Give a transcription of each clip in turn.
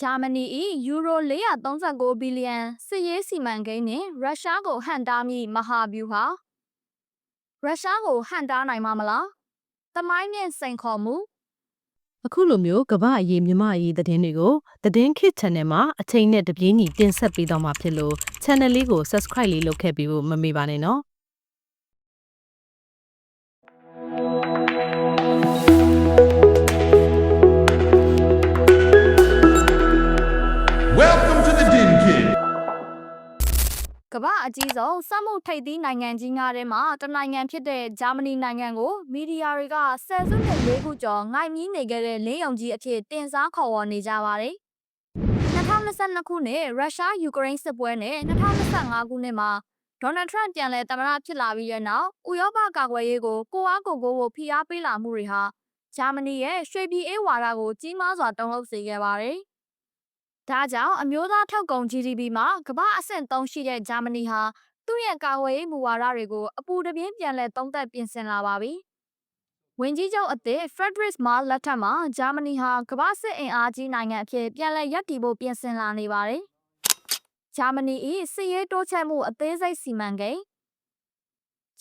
ဂျာမနီ၏ယူရို439ဘီလီယံစစ်ရေးစီမံကိန်းနှင့်ရုရှားကိုဟန်တားမည့်မဟာဗျူဟာရုရှားကိုဟန်တားနိုင်မှာမလား။သမိုင်းနှင့်စိန်ခေါ်မှုအခုလိုမျိုးကမ္ဘာအရေးမြမအရေးသတင်းတွေကိုသတင်းခစ် channel မှာအချိန်နဲ့တပြေးညီတင်ဆက်ပေးတော့မှာဖြစ်လို့ channel လေးကို subscribe လေးလုပ်ခဲ့ပြီးဖို့မမေ့ပါနဲ့နော် ကမ္ဘာအကြီးဆုံးစက်မှုထိပ်သီးနိုင်ငံကြီးငါးထဲမှာတစ်နိုင်ငံဖြစ်တဲ့ဂျာမနီနိုင်ငံကိုမီဒီယာတွေကဆယ်စုနှစ်လေးခုကျော်ငိုင်မြီးနေခဲ့တဲ့လင်းယုံကြီးအဖြစ်တင်စားခေါ်ဝေါ်နေကြပါတယ်။2022ခုနှစ်ရုရှားယူကရိန်းစစ်ပွဲနဲ့2025ခုနှစ်မှာဒေါ်နယ်ထရန့်ပြန်လည်သမ္မတဖြစ်လာပြီးတဲ့နောက်ဥရောပကာကွယ်ရေးကိုကိုအားကိုကိုကိုဖိအားပေးလာမှုတွေဟာဂျာမနီရဲ့ရွှေပြည်အေးဝါဒကိုကြီးမားစွာတုံ့လုပ်စေခဲ့ပါတယ်။ ဒါကြောင့်အမျိုးသားထုတ်ကုန် GDP မှာကမ္ဘာအဆင့်3ရှိတဲ့ဂျာမနီဟာသူ့ရဲ့ကာကွယ်ရေးမူဝါဒတွေကိုအပူတပြင်းပြန်လည်သုံးသပ်ပြင်ဆင်လာပါပြီ။ဝင်ကြီးချုပ်အသစ် Friedrich Merz လက်ထက်မှာဂျာမနီဟာကမ္ဘာစစ်အင်အားကြီးနိုင်ငံအဖြစ်ပြန်လည်ရပ်တည်ဖို့ပြင်ဆင်လာနေပါတယ်။ဂျာမနီ၏စစ်ရေးတိုးချဲ့မှုအသေးစိတ်စီမံကိန်း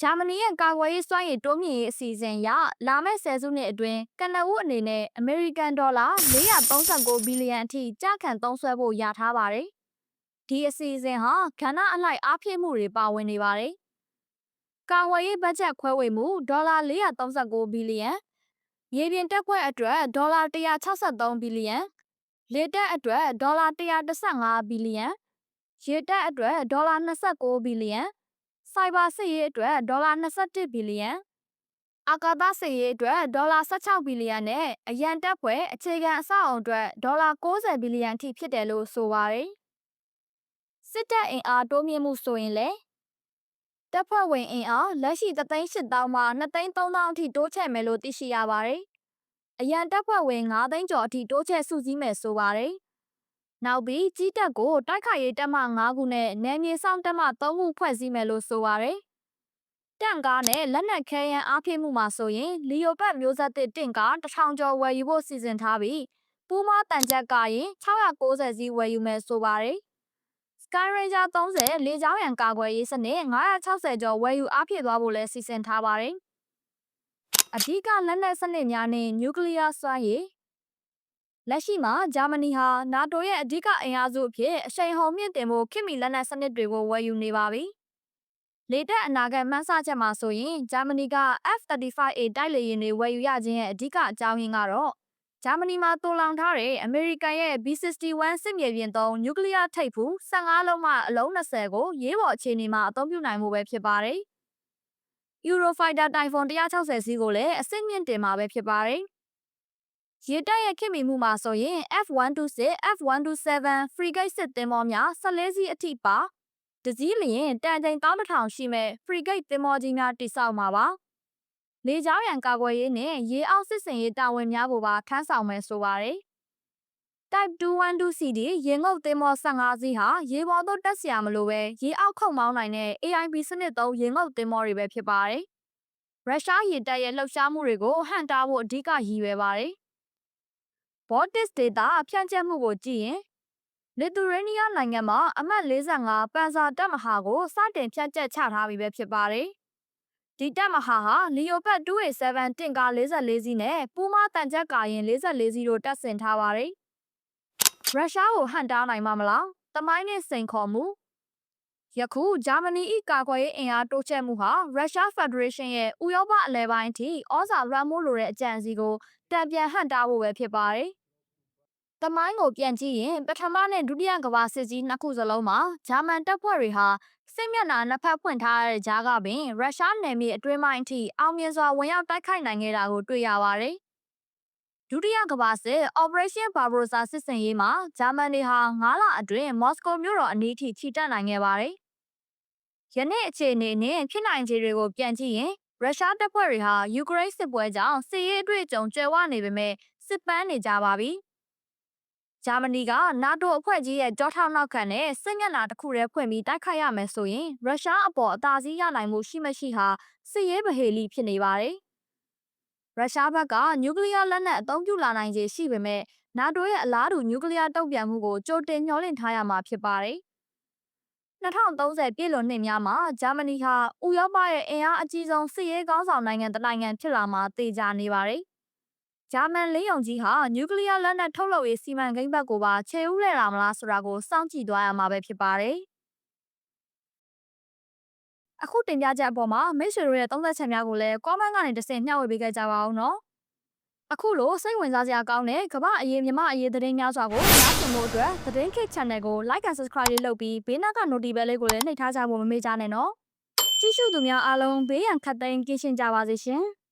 ဂျာမနီရဲ့ကာကွယ်ရေးစွမ်းရည်တိုးမြင့်ရေးအစီအစဉ်အရလာမယ့်ဆယ်စုနှစ်အတွင်းကနအူးအနေနဲ့အမေရိကန်ဒေါ်လာ439ဘီလီယံအထိကျခံသုံးစွဲဖို့ရထားပါတယ်။ဒီအစီအစဉ်ဟာကဏ္ဍအလိုက်အားဖြည့်မှုတွေပါဝင်နေပါတယ်။ကာကွယ်ရေးဘတ်ဂျက်ခွဲဝေမှုဒေါ်လာ439ဘီလီယံရေပြင်တက်ခွက်အတွက်ဒေါ်လာ163ဘီလီယံလေတက်အတွက်ဒေါ်လာ115ဘီလီယံရေတက်အတွက်ဒေါ်လာ29ဘီလီယံ စိုက်ဘာစစ်ရေးအတွက်ဒေါ်လာ21ဘီလီယံအာကာသစစ်ရေးအတွက်ဒေါ်လာ16ဘီလီယံနဲ့အရန်တပ်ဖွဲ့အခြေခံအဆောက်အုံအတွက်ဒေါ်လာ60ဘီလီယံထိဖြစ်တယ်လို့ဆိုပါတယ်။စစ်တပ်အင်အားတိုးမြင့်မှုဆိုရင်လည်းတပ်ဖွဲ့ဝင်အင်အားလက်ရှိ3,800မှ2,300အထိတိုးချဲ့မယ်လို့သိရှိရပါတယ်။အရန်တပ်ဖွဲ့ဝင်9သိန်းကျော်အထိတိုးချဲ့စုစည်းမယ်ဆိုပါတယ်။ နောက်ပြီးကြီးတပ်ကိုတိုက်ခိုက်ရေးတပ်မ9ခုနဲ့နယ်မြေဆောင်တပ်မ3ခုဖွဲ့စည်းမယ်လို့ဆိုပါရယ်။တန့်ကားနဲ့လက်နက်ခဲယမ်းအားဖြည့်မှုမှာဆိုရင်လီယိုဘတ်မျိုးဆက်သစ်တင့်ကား1000ကျော်ဝယ်ယူဖို့စီစဉ်ထားပြီးပူးမားတန်ချက်ကရင်690စီးဝယ်ယူမယ်ဆိုပါရယ်။ Sky Ranger 30လေကြောင်းရန်ကာကွယ်ရေးစနစ်960ကျော်ဝယ်ယူအားဖြည့်သွားဖို့လည်းစီစဉ်ထားပါတယ်။အဓိကလက်နက်စနစ်များနဲ့နျူကလ িয়ার စွမ်းရည် လက်ရှိမှာဂျာမနီဟာနာတိုရဲ့အဓိကအင်အားစုအဖြစ်အရှိန်ဟုန်မြင့်တင်ဖို့ခင်မီလက်နက်စနစ်တွေကိုဝယ်ယူနေပါပြီ။လေတပ်အနာဂတ်မှန်းဆချက်မှာဆိုရင်ဂျာမနီက F-35A တိုက်လေယာဉ်တွေဝယ်ယူရခြင်းရဲ့အဓိကအကြောင်းရင်းကတော့ဂျာမနီမှာတူလောင်ထားတဲ့အမေရိကန်ရဲ့ B-61 စစ်မြေပြင်သုံးနျူကလ িয়ার ထိပ်ဖူး15လုံးမှအလုံး20ကိုရေးပေါ်အခြေအနေမှာအသုံးပြုနိုင်မှုပဲဖြစ်ပါတယ်။ Eurofighter Typhoon 160စီးကိုလည်းအဆင့်မြင့်တင်မှာပဲဖြစ်ပါတယ်။ ရေတပ်ရဲ့ခင်မီမှုမှာဆိုရင် F126 F127 frigate စစ်သင်္ဘောများ14စီးအထိပါတစည်းလျင်တန်ချိန်9000ရှိမဲ့ frigate သင်္ဘောကြီးများတိစောက်မှာပါလေကြောင်းရန်ကာကွယ်ရေးနဲ့ရေအောက်စစ်စင်ရေးတာဝန်များကိုပါခန်းဆောင်မယ်ဆိုပါတယ် Type 212CD ရေငုပ်သင်္ဘော15စီးဟာရေပေါ်သို့တက်စရာမလိုပဲရေအောက်ခုန်မောင်းနိုင်တဲ့ AIB စနစ်သုံးရေငုပ်သင်္ဘောတွေပဲဖြစ်ပါတယ်ရုရှားရေတပ်ရဲ့လှုပ်ရှားမှုတွေကိုဟန့်တားဖို့အဓိကရည်ရွယ်ပါတယ် Baltic ဒေသဖြန့်ကျက်မှုကိုကြည့်ရင်လစ်သူရေးနီးယားနိုင်ငံမှာအမှတ်45ပန်ဆာတပ်မဟာကိုစတင်ဖြန့်ကျက်ချထားပြီးပဲဖြစ်ပါတယ်။ဒီတပ်မဟာဟာလီယိုဘတ် 2A7 တင့်ကား44စီးနဲ့ပူးမားတန်ချက်ကာရင်44စီးတို့တပ်ဆင်ထားပါတယ်။ရုရှားကိုဟန့်တားနိုင်မှာမလား။တမိုင်းနဲ့စိန်ခေါ်မှုယခုဂျာမနီ၏ကာကွယ်ရေးအင်အားတိုးချဲ့မှုဟာရုရှားဖက်ဒရေးရှင်းရဲ့ဥရောပအလဲပိုင်းအထိဩဇာလွှမ်းမိုးလိုတဲ့အကြံစီကိုတံပြန်ဟန့်တားဖို့ပဲဖြစ်ပါတယ်။ တမိုင်းကိုပြန်ကြည့်ရင်ပထမနဲ့ဒုတိယကမ္ဘာစစ်ကြီးနှစ်ခုစလုံးမှာဂျာမန်တပ်ဖွဲ့တွေဟာစစ်မျက်နှာနှစ်ဖက်ဖွင့်ထားတဲ့ကြားကပင်ရုရှားနယ်မြေအတွင်းပိုင်းအထိအောင်မြင်စွာဝင်ရောက်တိုက်ခိုက်နိုင်ခဲ့တာကိုတွေ့ရပါတယ်။ဒုတိယကမ္ဘာစစ် Operation Barbarossa စစ်စင်ရေးမှာဂျာမန်တွေဟာ9လအတွင်းမော်စကိုမြို့တော်အနီးထိချီတက်နိုင်ခဲ့ပါတယ်။ယနေ့အခြေအနေနဲ့ဖြစ်နိုင်ခြေတွေကိုပြန်ကြည့်ရင်ရုရှားတပ်ဖွဲ့တွေဟာယူကရိန်းစစ်ပွဲကြောင့်စစ်ရေးအတွေ့အကြုံကျွယ်ဝနေပေမဲ့စစ်ပန်းနေကြပါပြီ။ ဂျာမနီကနာတိုအဖွဲ့ကြီးရဲ့ကြောထောက်နောက်ခံနဲ့စစ်မျက်နှာတစ်ခုတည်းဖွင့်ပြီးတိုက်ခိုက်ရမယ်ဆိုရင်ရုရှားအပေါ်အသာစီးရနိုင်မှုရှိမရှိဟာစစ်ရေးဗဟေလိဖြစ်နေပါတယ် ရုရှားဘက်ကနျူကလ িয়ার လက်နက်အသုံးပြုလာနိုင်ခြေရှိပေမဲ့ NATO ရဲ့အလားတူနျူကလ িয়ার တုံ့ပြန်မှုကိုကြိုတင်မျှော်လင့်ထားရမှာဖြစ်ပါတယ်။2030ပြည့်လွန်နှစ်များမှာဂျာမနီဟာဥရောပရဲ့အင်အားအကြီးဆုံးစစ်ရေးကောင်းဆောင်နိုင်ငံတစ်နိုင်ငံဖြစ်လာမှာသေချာနေပါတယ်။ ဂျာမန်လေးယုံကြီးဟာနျူကလ িয়ার လက်နက်ထုတ်လုပ်ရေးစီမံကိန်းဘက်ကိုပါခြေဥလဲလာမလားဆိုတာကိုစောင့်ကြည့်သွားရမှာပဲဖြစ်ပါတယ်။အခုတင်ပြချက်အပေါ်မှာမိတ်ဆွေတို့ရဲ့သုံးသက်ချက်များကိုလည်း comment ကနေတစ်ဆင့်မျှဝေပေးခဲ့ကြပါဦးနော်။အခုလိုစိတ်ဝင်စားစရာကောင်းတဲ့ကမ္ဘာအရေးမြမအရေးသတင်းများစွာကိုနားဆင်ဖို့အတွက်သတင်းခေတ် channel ကို like and subscribe လေးလုပ်ပြီးဘေးနားက notification လေးကိုလည်းနှိပ်ထားကြဖို့မမေ့ကြနဲ့နော်။ကြည့်ရှုသူများအားလုံးဘေးရန်ခတ်သိမ်းကင်းရှင်းကြပါစေရှင်။